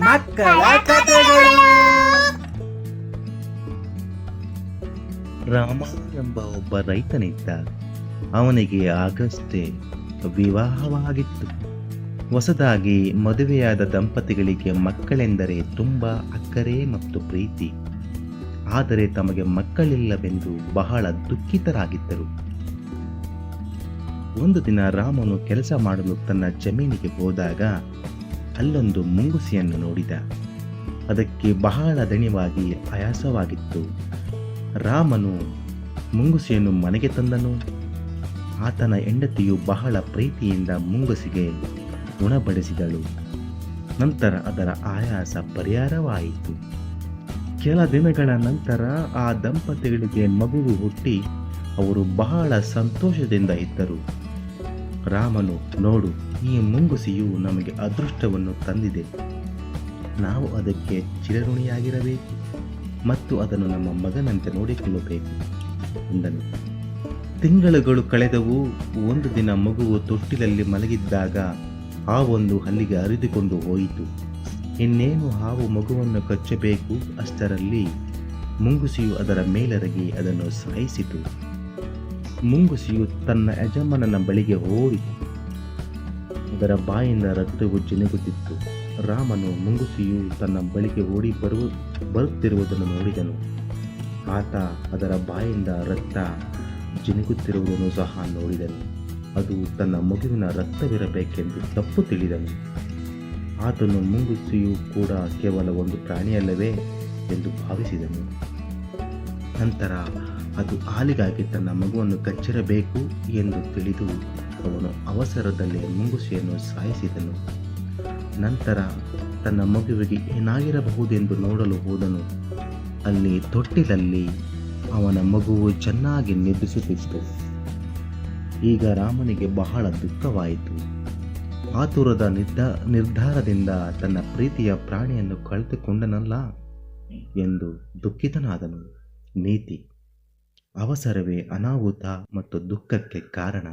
ಮಕ್ಕಳ ಕಥೆಗಳು. ರಾಮ ಎಂಬ ಒಬ್ಬ ರೈತನಿದ್ದ. ಅವನಿಗೆ ಆಗಷ್ಟೇ ವಿವಾಹವಾಗಿತ್ತು. ಹೊಸದಾಗಿ ಮದುವೆಯಾದ ದಂಪತಿಗಳಿಗೆ ಮಕ್ಕಳೆಂದರೆ ತುಂಬ ಅಕ್ಕರೆ ಮತ್ತು ಪ್ರೀತಿ. ಆದರೆ ತಮಗೆ ಮಕ್ಕಳಿಲ್ಲವೆಂದು ಬಹಳ ದುಃಖಿತರಾಗಿದ್ದರು. ಒಂದು ದಿನ ರಾಮನು ಕೆಲಸ ಮಾಡಲು ತನ್ನ ಜಮೀನಿಗೆ ಹೋದಾಗ ಅಲ್ಲೊಂದು ಮುಂಗುಸಿಯನ್ನು ನೋಡಿದ. ಅದಕ್ಕೆ ಬಹಳ ದಣಿವಾಗಿ ಆಯಾಸವಾಗಿತ್ತು. ರಾಮನು ಮುಂಗುಸಿಯನ್ನು ಮನೆಗೆ ತಂದನು. ಆತನ ಹೆಂಡತಿಯು ಬಹಳ ಪ್ರೀತಿಯಿಂದ ಮುಂಗುಸಿಗೆ ಉಣಬಡಿಸಿದಳು. ನಂತರ ಅದರ ಆಯಾಸ ಪರಿಹಾರವಾಯಿತು. ಕೆಲ ದಿನಗಳ ನಂತರ ಆ ದಂಪತಿಗಳಿಗೆ ಮಗುವು ಹುಟ್ಟಿ ಅವರು ಬಹಳ ಸಂತೋಷದಿಂದ ಇದ್ದರು. ರಾಮನು, ನೋಡು ಈ ಮುಂಗುಸಿಯು ನಮಗೆ ಅದೃಷ್ಟವನ್ನು ತಂದಿದೆ. ನಾವು ಅದಕ್ಕೆ ಚಿರಋಣಿಯಾಗಿರಬೇಕು ಮತ್ತು ಅದನ್ನು ನಮ್ಮ ಮಗನಂತೆ ನೋಡಿಕೊಳ್ಳಬೇಕು ಎಂದನು. ತಿಂಗಳುಗಳು ಕಳೆದವು, ಒಂದು ದಿನ ಮಗುವು ತೊಟ್ಟಿಲಲ್ಲಿ ಮಲಗಿದ್ದಾಗ ಹಾವೊಂದು ಹಲ್ಲಿಗೆ ಅರಿದುಕೊಂಡು ಹೋಯಿತು. ಇನ್ನೇನು ಹಾವು ಮಗುವನ್ನು ಕಚ್ಚಬೇಕು ಅಷ್ಟರಲ್ಲಿ ಮುಂಗುಸಿಯು ಅದರ ಮೇಲರಗಿ ಅದನ್ನು ಸಾಯಿಸಿತು ಮುಂಗುಸಿಯು ತನ್ನ ಯಜಮಾನನ ಬಳಿಗೆ ಓಡಿತು ಅದರ ಬಾಯಿಂದ ರಕ್ತವು ಜಿನಗುತ್ತಿತ್ತು. ರಾಮನು ಮುಂಗುಸಿಯು ತನ್ನ ಬಳಿಗೆ ಓಡಿ ಬರುವ, ಬರುತ್ತಿರುವುದನ್ನು ನೋಡಿದನು. ಆತ ಅದರ ಬಾಯಿಂದ ರಕ್ತ ಜಿನುಗುತ್ತಿರುವುದನ್ನು ಸಹ ನೋಡಿದನು. ಅದು ತನ್ನ ಮಗುವಿನ ರಕ್ತವಿರಬೇಕೆಂದು ತಪ್ಪು ತಿಳಿದನು. ಆತನು ಮುಂಗುಸಿಯು ಕೂಡ ಕೇವಲ ಒಂದು ಪ್ರಾಣಿಯಲ್ಲವೇ ಎಂದು ಭಾವಿಸಿದನು. ನಂತರ ಅದು ಹಾಲಿಗಾಗಿ ತನ್ನ ಮಗುವನ್ನು ಕಚ್ಚಿರಬೇಕು ಎಂದು ತಿಳಿದು ಅವನು ಅವಸರದಲ್ಲಿ ಮುಂಗುಸಿಯನ್ನು ಸಾಯಿಸಿದನು. ನಂತರ ತನ್ನ ಮಗುವಿಗೆ ಏನಾಗಿರಬಹುದೆಂದು ನೋಡಲು ಹೋದನು. ಅಲ್ಲಿ ತೊಟ್ಟಿಲಲ್ಲಿ ಅವನ ಮಗುವು ಚೆನ್ನಾಗಿ ನಿದ್ರಿಸುತ್ತಿತ್ತು. ಈಗ ರಾಮನಿಗೆ ಬಹಳ ದುಃಖವಾಯಿತು. ಆತುರದ ನಿರ್ಧ, ನಿರ್ಧಾರದಿಂದ ತನ್ನ ಪ್ರೀತಿಯ ಪ್ರಾಣಿಯನ್ನು ಕಳೆದುಕೊಂಡನಲ್ಲ ಎಂದು ದುಃಖಿತನಾದನು. ನೀತಿ. ಅವಸರವೇ ಅನಾಹುತ ಮತ್ತು ದುಃಖಕ್ಕೆ ಕಾರಣ.